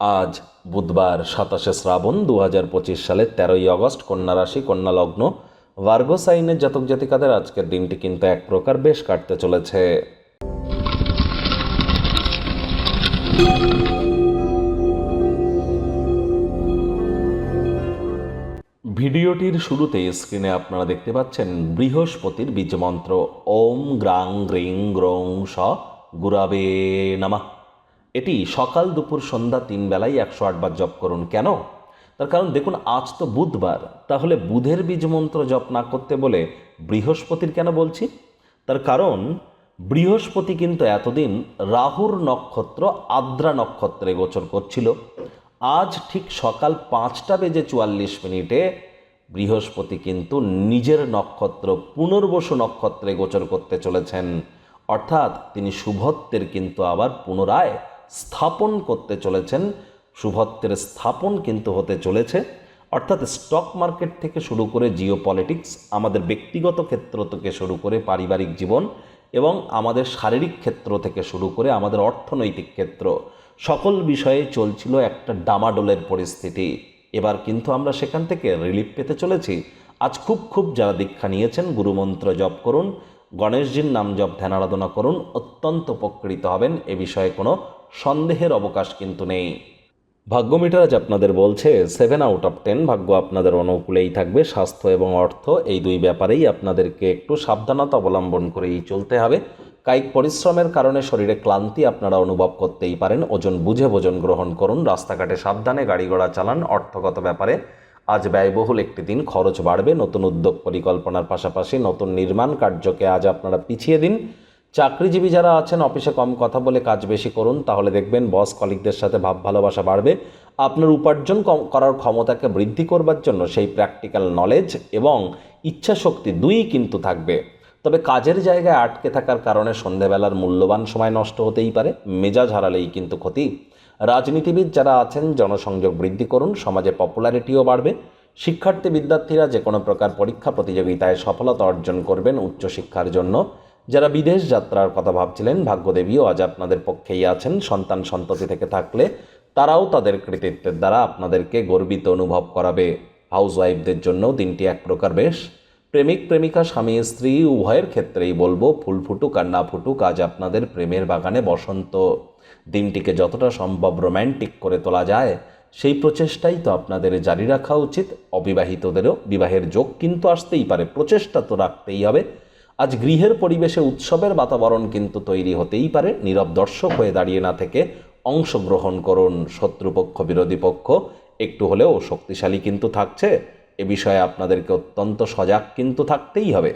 আজ বুধবার সাতাশে শ্রাবণ দু হাজার পঁচিশ সালের তেরোই আগস্ট কন্যা রাশি, কন্যা লগ্ন, ভার্গো সাইনের জাতক জাতিকাদের আজকের দিনটি কিন্তু এক প্রকার বেশ কাটতে চলেছে। ভিডিওটির শুরুতে স্ক্রিনে আপনারা দেখতে পাচ্ছেন বৃহস্পতির বীজমন্ত্র। ওম গ্রাং গ্রিং গ্রং স গুরাবে নামা। এটি সকাল দুপুর সন্ধ্যা তিন বেলায় একশো আটবার জপ করুন। কেন? তার কারণ দেখুন, আজ তো বুধবার। তাহলে বুধের বীজমন্ত্র জপ না করতে বলে বৃহস্পতির কেন বলছি? তার কারণ, বৃহস্পতি কিন্তু এতদিন রাহুর নক্ষত্র আদ্রা নক্ষত্রে গোচর করছিল। আজ ঠিক সকাল পাঁচটা বেজে চুয়াল্লিশ মিনিটে বৃহস্পতি কিন্তু নিজের নক্ষত্র পুনর্বসু নক্ষত্রে গোচর করতে চলেছেন। অর্থাৎ তিনি শুভত্বের কিন্তু আবার পুনরায় স্থাপন করতে চলেছেন। শুভত্বের স্থাপন কিন্তু হতে চলেছে। অর্থাৎ স্টক মার্কেট থেকে শুরু করে জিও পলিটিক্স আমাদের ব্যক্তিগত ক্ষেত্র থেকে শুরু করে পারিবারিক জীবন এবং আমাদের শারীরিক ক্ষেত্র থেকে শুরু করে আমাদের অর্থনৈতিক ক্ষেত্র সকল বিষয়ে চলছিল একটা ডামাডোলের পরিস্থিতি। এবার কিন্তু আমরা সেখান থেকে রিলিফ পেতে চলেছি। আজ খুব খুব যারা দীক্ষা নিয়েছেন, গুরুমন্ত্র জপ করুন, গণেশজির নাম জপ ধ্যান আরাধনা করুন, অত্যন্ত উপকৃত হবেন। এ বিষয়ে কোনো সন্দেহের অবকাশ কিন্তু নেই। ভাগ্য মিটার আজ আপনাদের বলছে সেভেন আউট অফ টেন ভাগ্য আপনাদের অনুকূলেই থাকবে, স্বাস্থ্য এবং অর্থ, এই দুই ব্যাপারেই আপনাদেরকে একটু সাবধানতা অবলম্বন করেই চলতে হবে। কায়িক পরিশ্রমের কারণে শরীরে ক্লান্তি আপনারা অনুভব করতেই পারেন, ওজন বুঝে ভোজন গ্রহণ করুন, রাস্তাঘাটে সাবধানে গাড়ি ঘোড়া চালান, অর্থগত ব্যাপারে আজ ব্যয়বহুল একটি দিন, খরচ বাড়বে, নতুন উদ্যোগ পরিকল্পনার পাশাপাশি নতুন নির্মাণ কার্যকে আজ আপনারা পিছিয়ে দিন। চাকরিজীবী যারা আছেন, অফিসে কম কথা বলে কাজ বেশি করুন, তাহলে দেখবেন বস কলিগদের সাথে ভাব ভালোবাসা বাড়বে। আপনার উপার্জন কম, করার ক্ষমতাকে বৃদ্ধি করবার জন্য সেই প্র্যাকটিক্যাল নলেজ এবং ইচ্ছা শক্তি দুই কিন্তু থাকবে। তবে কাজের জায়গায় আটকে থাকার কারণে সন্ধেবেলার মূল্যবান সময় নষ্ট হতেই পারে, মেজাজ হারালেই কিন্তু ক্ষতি। রাজনীতিবিদ যারা আছেন, জনসংযোগ বৃদ্ধি করুন, সমাজে পপুলারিটিও বাড়বে। শিক্ষার্থী বিদ্যার্থীরা যে কোনো প্রকার পরীক্ষা প্রতিযোগিতায় সফলতা অর্জন করবেন উচ্চশিক্ষার জন্য। যারা বিদেশ যাত্রার কথা ভাবছিলেন, ভাগ্যদেবীও আজ আপনাদের পক্ষেই আছেন। সন্তান সন্ততি থেকে থাকলে তারাও তাদের কৃতিত্বের দ্বারা আপনাদেরকে গর্বিত অনুভব করাবে। হাউস ওয়াইফদের জন্য দিনটি এক প্রকার বেশ। প্রেমিক, প্রেমিকা, স্বামী, স্ত্রী, উভয়ের ক্ষেত্রেই বলব, ফুল ফুটুক আর না ফুটুক, আজ আপনাদের প্রেমের বাগানে বসন্ত। দিনটিকে যতটা সম্ভব রোম্যান্টিক করে তোলা যায়, সেই প্রচেষ্টাই তো আপনাদের জারি রাখা উচিত। অবিবাহিতদেরও বিবাহের যোগ কিন্তু আসতেই পারে, প্রচেষ্টা তো রাখতেই হবে। আজ গৃহের পরিবেশে উৎসবের বাতাবরণ কিন্তু তৈরি হতেই পারে। নীরব দর্শক হয়ে দাঁড়িয়ে না থেকে অংশগ্রহণ করুন শত্রুপক্ষ, বিরোধী পক্ষ। একটু হলেও শক্তিশালী কিন্তু থাকছে। এ বিষয়ে আপনাদেরকে অত্যন্ত সজাগ কিন্তু থাকতেই হবে।